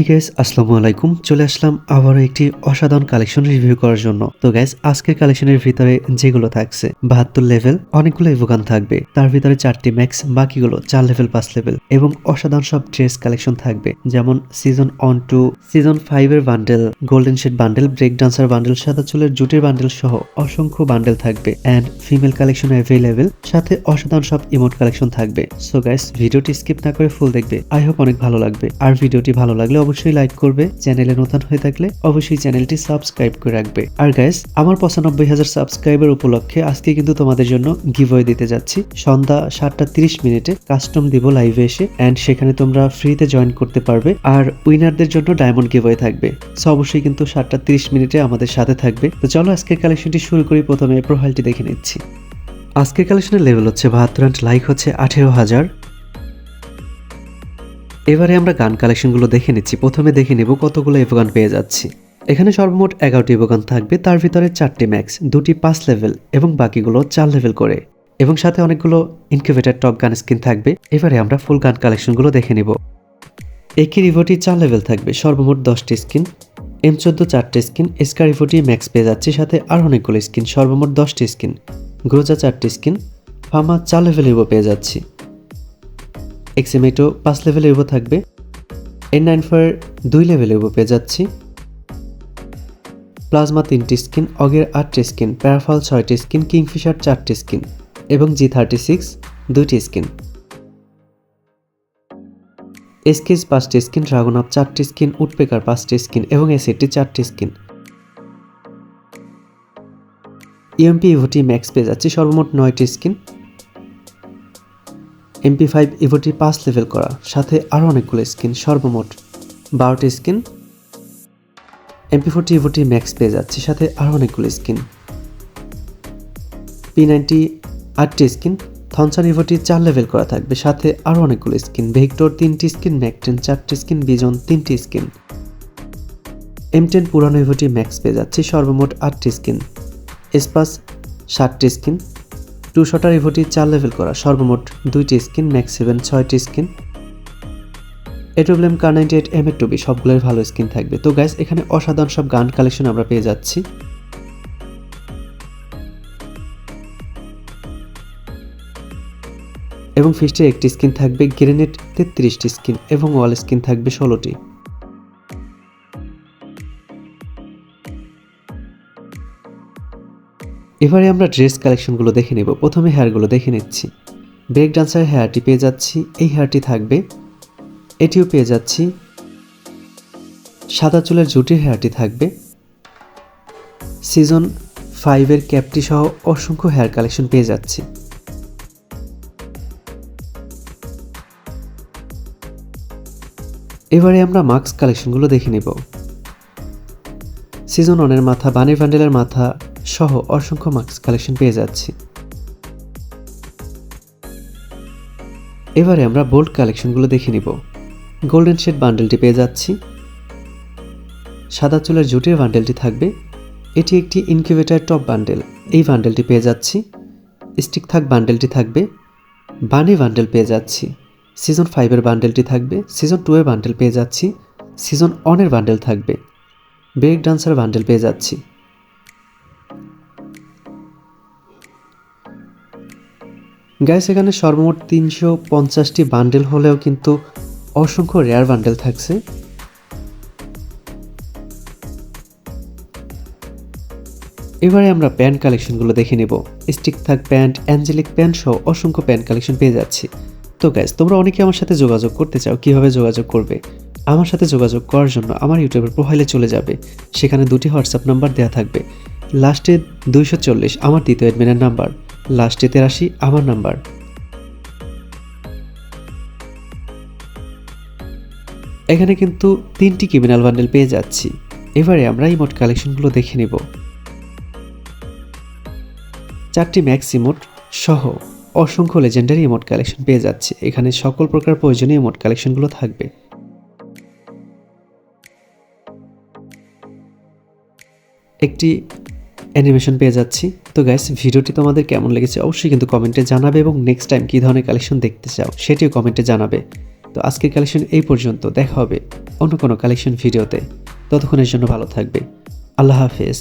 হেই gas আসসালামু আলাইকুম। চলে আসলাম আবারও একটি অসাধারণ কালেকশন রিভিউ করার জন্য। তো গ্যাস আজকের কালেকশনের ভিতরে যেগুলো থাকছে, বাহাত্তর লেভেল অনেকগুলো ইভোগান থাকবে। তার ভিতরে চারটি ম্যাক্স বাকিগুলো চার লেভেল পাঁচ লেভেল এবং অসাধারণ সব ড্রেস কালেকশন থাকবে। যেমন season one to season five এর bundle golden shade bundle break dancer bundle সাদা চুলের জুটের বান্ডেল সহ অসংখ্য বান্ডেল থাকবে অ্যান্ড ফিমেল কালেকশন অ্যাভেলেবেল সাথে অসাধারণ সব ইমোট কালেকশন থাকবে। সো গাইস ভিডিওটি স্কিপ না করে ফুল দেখবে। আই হোপ অনেক ভালো লাগবে। আর ভিডিওটি ভালো লাগলে অবশ্যই লাইক করবে, চ্যানেলে নতুন হয়ে থাকলে অবশ্যই চ্যানেলটি সাবস্ক্রাইব করে রাখবে। আর গাইস আমার পঁচানব্বই হাজার সাবস্ক্রাইবার উপলক্ষে আজকে কিন্তু তোমাদের জন্য গিভওয়ে দিতে যাচ্ছি। সন্ধ্যা সাতটা তিরিশ মিনিটে কাস্টম দিব লাইভে এসে অ্যান্ড সেখানে তোমরা ফ্রিতে জয়েন করতে পারবে। আর উইনারদের জন্য ডায়মন্ড গিভওয়ে থাকবে। সো অবশ্যই কিন্তু সাতটা তিরিশ মিনিটে আমাদের সাথে থাকবে। তো চলো আজকের কালেকশনটি শুরু করি। প্রথমে প্রোফাইলটি দেখে নিচ্ছি। আজকের কালেকশনের লেভেল হচ্ছে বাহাত্তর লাইক হচ্ছে আঠেরো হাজার। এবারে আমরা গান কালেকশনগুলো দেখে নিচ্ছি। প্রথমে দেখে নেব কতগুলো এভোগান পেয়ে যাচ্ছি। এখানে সর্বমোট এগারোটি এভোগান থাকবে, তার ভিতরে চারটি ম্যাক্স দুটি পাঁচ লেভেল এবং বাকিগুলো চার লেভেল করে। এবং সাথে অনেকগুলো ইনকিউবেটার টপ গান স্কিন থাকবে। এবারে আমরা ফুল গান কালেকশনগুলো দেখে নিব। একই রিভোটি চার লেভেল থাকবে, সর্বমোট দশটি স্কিন এম চোদ্দ চারটে স্কিন এসকা রিভোটি ম্যাক্স পেয়ে যাচ্ছে, সাথে আর অনেকগুলো স্কিন সর্বমোট দশটি স্কিন গ্রোজা চারটি স্কিন ফার্মা চার লেভেল ইভো পেয়ে যাচ্ছি। এক্সিমেটো পাঁচ লেভেল ইভো থাকবে। এন নাইন ফোর দুই লেভেল ইভো পেয়ে যাচ্ছি। প্লাজমা তিনটি স্কিন অগের আটটি স্কিন প্যারাফল ছয়টি স্কিন কিংফিশার চারটি স্কিন এবং জি থার্টি সিক্স দুইটি স্কিন এসকেজ পাঁচটি স্কিন ড্রাগন আপ চারটি স্কিন উডপেকার পাঁচটি স্কিন এবং এসিটি চারটি স্কিন ইএমপি ইভোটি ম্যাক্স পেয়ে যাচ্ছি সর্বমোট নয়টি স্কিন এমপি ফাইভ ইভোটি পাঁচ লেভেল করা সাথে আরও অনেকগুলো স্কিন সর্বমোট বারোটি স্কিন এমপি ফোরটি ইভোটি ম্যাক্স পেয়ে যাচ্ছে, সাথে আরও অনেকগুলো স্কিন পি নাইনটি আটটি স্কিন থনসান ইভোটি চার লেভেল করা থাকবে, সাথে আরও অনেকগুলো স্কিন ভেক্টর তিনটি স্কিন ম্যাকটেন চারটি স্কিন বিজন তিনটি স্কিন এম টেন পুরানো ইভোটি ম্যাক্স পেয়ে যাচ্ছে, সর্বমোট আটটি স্কিন এসপাস ষাটটি স্কিন টু শটার ইভোটি চার লেভেল করা, সর্বমোট দুইটি স্কিন ম্যাক্স সেভেন ছয়টি স্কিন এটোব্লেম কার নাইনটি এইট এম এর টুবি সবগুলোর ভালো স্কিন থাকবে। তো গ্যাস এখানে অসাধারণ সব গান কালেকশন আমরা পেয়ে যাচ্ছি। এবং ফিস্টের একটি স্কিন থাকবে গ্রেনেড তেত্রিশটি স্কিন এবং ওয়াল স্কিন থাকবে ষোলোটি। এবারে আমরা ড্রেস কালেকশনগুলো দেখে নেব। প্রথমে হেয়ারগুলো দেখে নিচ্ছি। ব্রেক ডান্সার হেয়ারটি পেয়ে যাচ্ছি। এই হেয়ারটি থাকবে। এটিও পেয়ে যাচ্ছি। সাদা চুলের জুটির হেয়ারটি থাকবে। সিজন ফাইভের ক্যাপটি সহ অসংখ্য হেয়ার কালেকশন পেয়ে যাচ্ছি। এবারে আমরা মাস্ক কালেকশনগুলো দেখে নেব। সিজন ওয়ানের মাথা বানি ভ্যান্ডেলের মাথা সহ অসংখ্য মাস্ক কালেকশন পেয়ে যাচ্ছি। এবারে আমরা বোল্ড কালেকশনগুলো দেখে নিব। গোল্ডেন শেড বান্ডেলটি পেয়ে যাচ্ছি। সাদা চুলের জুটের বান্ডেলটি থাকবে। এটি একটি ইনকিউবেটার টপ বান্ডেল এই বান্ডেলটি পেয়ে যাচ্ছি। স্টিক থাক বান্ডেলটি থাকবে। বানি বান্ডেল পেয়ে যাচ্ছি। সিজন ফাইভের বান্ডেলটি থাকবে। সিজন টু এর বান্ডেল পেয়ে যাচ্ছি। সিজন ওয়ানের বান্ডেল থাকবে। ব্রেক ডান্সার বান্ডেল পেয়ে যাচ্ছি। গ্যাস এখানে সর্বমোট তিনশো পঞ্চাশটি বান্ডেল হলেও কিন্তু অসংখ্য রেয়ার বান্ডেল থাকছে। এবারে আমরা প্যান্ট কালেকশনগুলো দেখে নেব। স্টিক থাক প্যান্ট অ্যাঞ্জেলিক প্যান্ট সহ অসংখ্য প্যান্ট কালেকশন পেয়ে যাচ্ছি। তো গ্যাস তোমরা অনেকে আমার সাথে যোগাযোগ করতে চাও, কীভাবে যোগাযোগ করবে? আমার সাথে যোগাযোগ করার জন্য আমার ইউটিউবের প্রোফাইলে চলে যাবে। সেখানে দুটি হোয়াটসঅ্যাপ নাম্বার দেওয়া থাকবে। লাস্টে দুইশো চল্লিশ, আমার দ্বিতীয় অ্যাডমিনের নাম্বার লাস্টে তেরাশি, আমার নাম্বার। এখানে কিন্তু তিনটি ক্রিমিনাল বান্ডেল পেয়ে যাচ্ছি। এবারে আমরা ইমোট কালেকশনগুলো দেখে নেব। চারটি ম্যাক্স ইমোট সহ অসংখ্য লেজেন্ডারি ইমোট কালেকশন পেয়ে যাচ্ছে। এখানে সকল প্রকার প্রয়োজনীয় ইমোট কালেকশনগুলো থাকবে। একটি অ্যানিমেশন পেয়ে যাচ্ছি। তো গ্যাস ভিডিওটি তোমাদের কেমন লেগেছে অবশ্যই কিন্তু কমেন্টে জানাবে এবং নেক্সট টাইম কী ধরনের কালেকশন দেখতে চাও সেটিও কমেন্টে জানাবে। তো আজকের কালেকশন এই পর্যন্ত, দেখা হবে অন্য কোনো কালেকশন ভিডিওতে ততক্ষণের জন্য ভালো থাকবে। আল্লাহ হাফেজ।